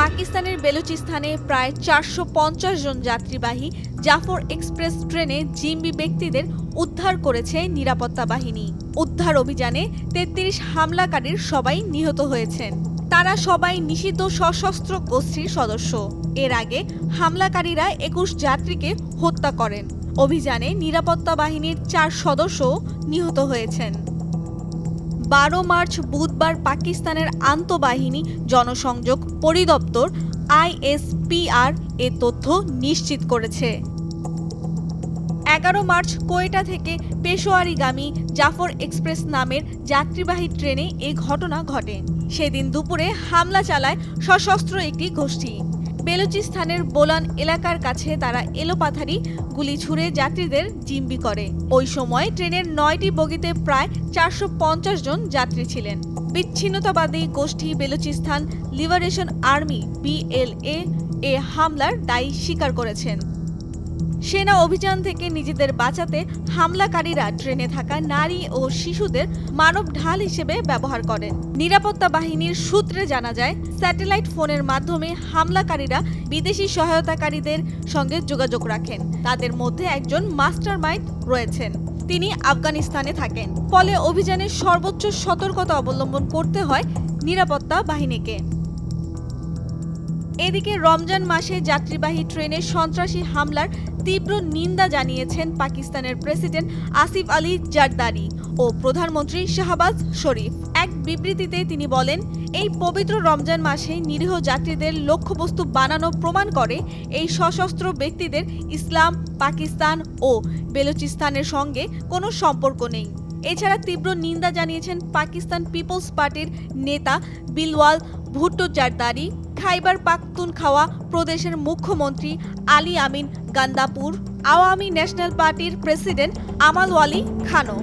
পাকিস্তানের বেলুচিস্তানে প্রায় চারশো পঞ্চাশ জন যাত্রীবাহী জাফর এক্সপ্রেস ট্রেনে জিম্বি ব্যক্তিদের উদ্ধার করেছে নিরাপত্তা বাহিনী। উদ্ধার অভিযানে তেত্রিশ হামলাকারীর সবাই নিহত হয়েছেন। তারা সবাই নিষিদ্ধ সশস্ত্র গোষ্ঠীর সদস্য। এর আগে হামলাকারীরা একুশ যাত্রীকে হত্যা করেন। অভিযানে নিরাপত্তা বাহিনীর চার সদস্য নিহত হয়েছেন। বারো মার্চ বুধবার পাকিস্তানের আন্তঃবাহিনী জনসংযোগ পরিদপ্তর আইএসপিআর এ তথ্য নিশ্চিত করেছে। এগারো মার্চ কোয়েটা থেকে পেশোয়ারিগামী জাফর এক্সপ্রেস নামের যাত্রীবাহী ট্রেনে এ ঘটনা ঘটে। সেদিন দুপুরে হামলা চালায় সশস্ত্র একটি গোষ্ঠী। বেলুচিস্তানের বোলান এলাকার কাছে তারা এলোপাথারি, গুলি ছুড়ে যাত্রীদের জিম্বি করে। ওই সময় ট্রেনের নয়টি বগিতে প্রায় চারশো পঞ্চাশ জন যাত্রী ছিলেন। বিচ্ছিন্নতাবাদী গোষ্ঠী বেলুচিস্তান লিবারেশন আর্মি, বিএলএ, এ হামলার দায়ী স্বীকার করেছেন। সেনা অভিযান থেকে নিজেদের বাঁচাতে হামলাকারীরা ট্রেনে থাকা নারী ও শিশুদের মানব ঢাল হিসেবে ব্যবহার করেন। নিরাপত্তা বাহিনীর সূত্রে জানা যায়, স্যাটেলাইট ফোনের মাধ্যমে হামলাকারীরা বিদেশি সহায়তাকারীদের সঙ্গে যোগাযোগ রাখেন। তাদের মধ্যে একজন মাস্টারমাইন্ড রয়েছেন। তিনি আফগানিস্তানে থাকেন। ফলে অভিযানে সর্বোচ্চ সতর্কতা অবলম্বন করতে হয় নিরাপত্তা বাহিনীকে। এদিকে রমজান মাসে যাত্রীবাহী ট্রেনে সন্ত্রাসী হামলার তীব্র নিন্দা জানিয়েছেন পাকিস্তানের প্রেসিডেন্ট আসিফ আলী জারদারি ও প্রধানমন্ত্রী শাহবাজ শরীফ। এক বিবৃতিতে তিনি বলেন, এই পবিত্র রমজান মাসে নিরীহ যাত্রীদের লক্ষ্যবস্তু বানানো প্রমাণ করে এই সশস্ত্র ব্যক্তিদের ইসলাম, পাকিস্তান ও বেলুচিস্তানের সঙ্গে কোনো সম্পর্ক নেই। এছাড়া তীব্র নিন্দা জানিয়েছেন পাকিস্তান পিপলস পার্টির নেতা বিলওয়াল ভুট্টো জারদারি। খাইবার পাখতুনখাওয়া প্রদেশের মুখ্যমন্ত্রী আলী আমিন গান্দাপুর আওয়ামী ন্যাশনাল পার্টির প্রেসিডেন্ট আমাল ওয়ালি খানও।